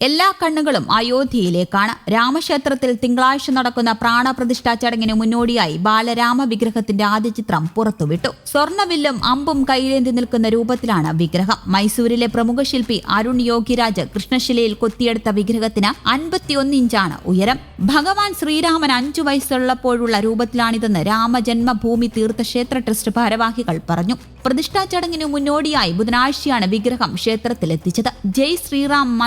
എല്ലാ കണ്ണുകളും അയോധ്യയിലേക്കാണ്. രാമക്ഷേത്രത്തിൽ തിങ്കളാഴ്ച നടക്കുന്ന പ്രാണപ്രതിഷ്ഠാ ചടങ്ങിന് മുന്നോടിയായി ബാലരാമ വിഗ്രഹത്തിന്റെ ആദ്യ ചിത്രം പുറത്തുവിട്ടു. സ്വർണവില്ലും അമ്പും കൈയിലേന്തി നിൽക്കുന്ന രൂപത്തിലാണ് വിഗ്രഹം. മൈസൂരിലെ പ്രമുഖ ശില്പി അരുൺ യോഗിരാജ് കൃഷ്ണശിലയിൽ കൊത്തിയെടുത്ത വിഗ്രഹത്തിന് അൻപത്തിയൊന്ന് ഇഞ്ചാണ് ഉയരം. ഭഗവാൻ ശ്രീരാമൻ അഞ്ചു വയസ്സുള്ളപ്പോഴുള്ള രൂപത്തിലാണിതെന്ന് രാമജന്മഭൂമി തീർത്ഥക്ഷേത്ര ട്രസ്റ്റ് ഭാരവാഹികൾ പറഞ്ഞു. പ്രതിഷ്ഠാ ചടങ്ങിന് മുന്നോടിയായി ബുധനാഴ്ചയാണ് വിഗ്രഹം ക്ഷേത്രത്തിലെത്തിച്ചത്. ജയ് ശ്രീറാം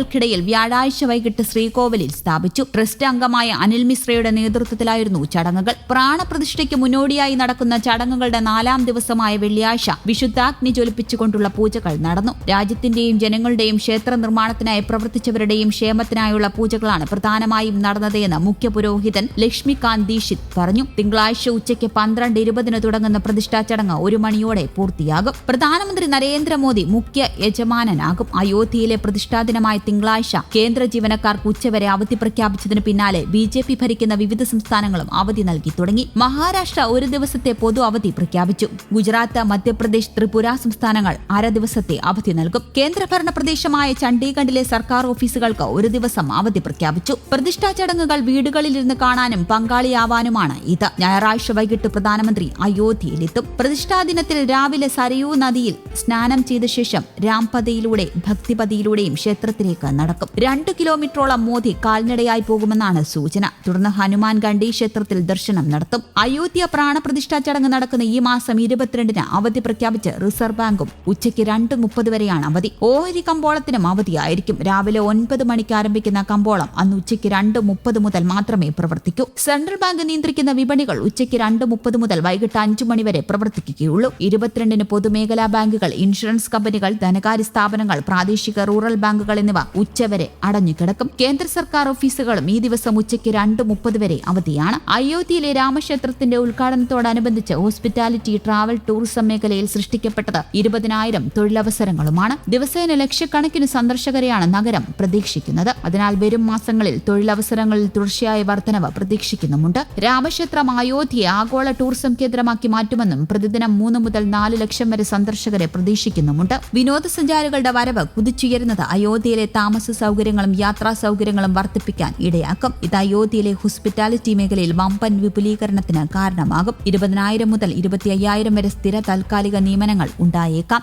മന്ത്രധ്വനികൾക്കിടയിൽ വ്യാഴാഴ്ച വൈകിട്ട് ശ്രീകോവിലിൽ സ്ഥാപിച്ചു. ട്രസ്റ്റ് അംഗമായ അനിൽ മിശ്രയുടെ നേതൃത്വത്തിലായിരുന്നു ചടങ്ങുകൾ. പ്രാണപ്രതിഷ്ഠയ്ക്ക് മുന്നോടിയായി നടക്കുന്ന ചടങ്ങുകളുടെ നാലാം ദിവസമായ വെള്ളിയാഴ്ച വിശുദ്ധാഗ്നി ജ്വലിപ്പിച്ചുകൊണ്ടുള്ള പൂജകൾ നടന്നു. രാജ്യത്തിന്റെയും ജനങ്ങളുടെയും ക്ഷേത്ര നിർമ്മാണത്തിനായി പ്രവർത്തിച്ചവരുടെയും ക്ഷേമത്തിനായുള്ള പൂജകളാണ് പ്രധാനമായും നടന്നതെന്ന് മുഖ്യ പുരോഹിതൻ ലക്ഷ്മികാന്ത് ദീക്ഷിത് പറഞ്ഞു. തിങ്കളാഴ്ച ഉച്ചയ്ക്ക് പന്ത്രണ്ട് ഇരുപതിന് തുടങ്ങുന്ന പ്രതിഷ്ഠാ ചടങ്ങ് ഒരു മണിയോടെ പൂർത്തിയാകും. പ്രധാനമന്ത്രി നരേന്ദ്രമോദി മുഖ്യ യജമാനനാകും. അയോധ്യയിലെ പ്രതിഷ്ഠാ ദിനമായ തിങ്കളാഴ്ച കേന്ദ്ര ജീവനക്കാർക്ക് ഉച്ചവരെ അവധി പ്രഖ്യാപിച്ചതിന് പിന്നാലെ ബി ജെ പി ഭരിക്കുന്ന വിവിധ സംസ്ഥാനങ്ങളും അവധി നൽകി തുടങ്ങി. മഹാരാഷ്ട്ര ഒരു ദിവസത്തെ പൊതു അവധി പ്രഖ്യാപിച്ചു. ഗുജറാത്ത് മധ്യപ്രദേശ് ത്രിപുര സംസ്ഥാനങ്ങൾ അര ദിവസത്തെ അവധി നൽകും. കേന്ദ്രഭരണ പ്രദേശമായ ചണ്ഡീഗഡിലെ സർക്കാർ ഓഫീസുകൾക്ക് ഒരു ദിവസം അവധി പ്രഖ്യാപിച്ചു. പ്രതിഷ്ഠാ ചടങ്ങുകൾ വീടുകളിലിരുന്ന് കാണാനും പങ്കാളിയാവാനുമാണ് ഇത്. ഞായറാഴ്ച വൈകിട്ട് പ്രധാനമന്ത്രി അയോധ്യയിലെത്തും. പ്രതിഷ്ഠാ ദിനത്തിൽ രാവിലെ സരയൂ നദിയിൽ സ്നാനം ചെയ്ത ശേഷം രാംപതയിലൂടെ ഭക്തിപതിയിലൂടെയും ക്ഷേത്രത്തിലേക്ക് നടക്കും. രണ്ടു കിലോമീറ്ററോളം മോദി കാൽനടയായി പോകുമെന്നാണ് സൂചന. തുടർന്ന് ഹനുമാൻ ഗണ്ഡി ക്ഷേത്രത്തിൽ ദർശനം നടത്തും. അയോധ്യ പ്രാണപ്രതിഷ്ഠാ ചടങ്ങ് നടക്കുന്ന ഈ മാസം ഇരുപത്തിരണ്ടിന് അവധി പ്രഖ്യാപിച്ച് റിസർവ് ബാങ്കും ഉച്ചയ്ക്ക് രണ്ട് മുപ്പത് വരെയാണ് അവധി. ഓഹരി കമ്പോളത്തിനും അവധിയായിരിക്കും. രാവിലെ ഒൻപത് മണിക്ക് ആരംഭിക്കുന്ന കമ്പോളം അന്ന് ഉച്ചയ്ക്ക് രണ്ട് മുപ്പത് മുതൽ മാത്രമേ പ്രവർത്തിക്കൂ. സെൻട്രൽ ബാങ്ക് നിയന്ത്രിക്കുന്ന വിപണികൾ ഉച്ചയ്ക്ക് രണ്ട് മുപ്പത് മുതൽ വൈകിട്ട് അഞ്ചു മണിവരെ പ്രവർത്തിക്കുകയുള്ളൂ. ഇരുപത്തിരണ്ടിന് പൊതുമേഖലാ ബാങ്കുകൾ ഇൻഷുറൻസ് കമ്പനികൾ ധനകാര്യ സ്ഥാപനങ്ങൾ പ്രാദേശിക റൂറൽ ബാങ്കുകൾ എന്നിവ ഉച്ചവരെ അടഞ്ഞുകിടക്കും കേന്ദ്ര സർക്കാർ ഓഫീസുകളും ഈ ദിവസം ഉച്ചയ്ക്ക് രണ്ട് മുപ്പത് വരെ അവധിയാണ്. അയോധ്യയിലെ രാമക്ഷേത്രത്തിന്റെ ഉദ്ഘാടനത്തോടനുബന്ധിച്ച് ഹോസ്പിറ്റാലിറ്റി ട്രാവൽ ടൂറിസം മേഖലയിൽ സൃഷ്ടിക്കപ്പെട്ടത് ഇരുപതിനായിരം തൊഴിലവസരങ്ങളുമാണ്. ദിവസേന ലക്ഷക്കണക്കിന് സന്ദർശകരെയാണ് നഗരം പ്രതീക്ഷിക്കുന്നത്. അതിനാൽ വരും മാസങ്ങളിൽ തൊഴിലവസരങ്ങളിൽ തുടർച്ചയായ വർധനവ് പ്രതീക്ഷിക്കുന്നുമുണ്ട്. രാമക്ഷേത്രം അയോധ്യയെ ആഗോള ടൂറിസം കേന്ദ്രമാക്കി മാറ്റുമെന്നും പ്രതിദിനം മൂന്ന് മുതൽ നാല് ലക്ഷം വരെ സന്ദർശകരെ പ്രതീക്ഷിക്കുന്നുമുണ്ട്. വിനോദസഞ്ചാരികളുടെ വരവ് കുതിച്ചുയരുന്നത് അയോധ്യയിലെ താമസ സൗകര്യങ്ങളും യാത്രാ സൗകര്യങ്ങളും വർദ്ധിപ്പിക്കാൻ ഇടയാക്കും. ഇത് അയോധ്യയിലെ ഹോസ്പിറ്റാലിറ്റി മേഖലയിൽ വമ്പൻ വിപുലീകരണത്തിന് കാരണമാകും. ഇരുപതിനായിരം മുതൽ ഇരുപത്തി അയ്യായിരം വരെ സ്ഥിര താൽക്കാലിക നിയമനങ്ങൾ ഉണ്ടായേക്കാം.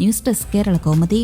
News desk Kerala Kaumudi.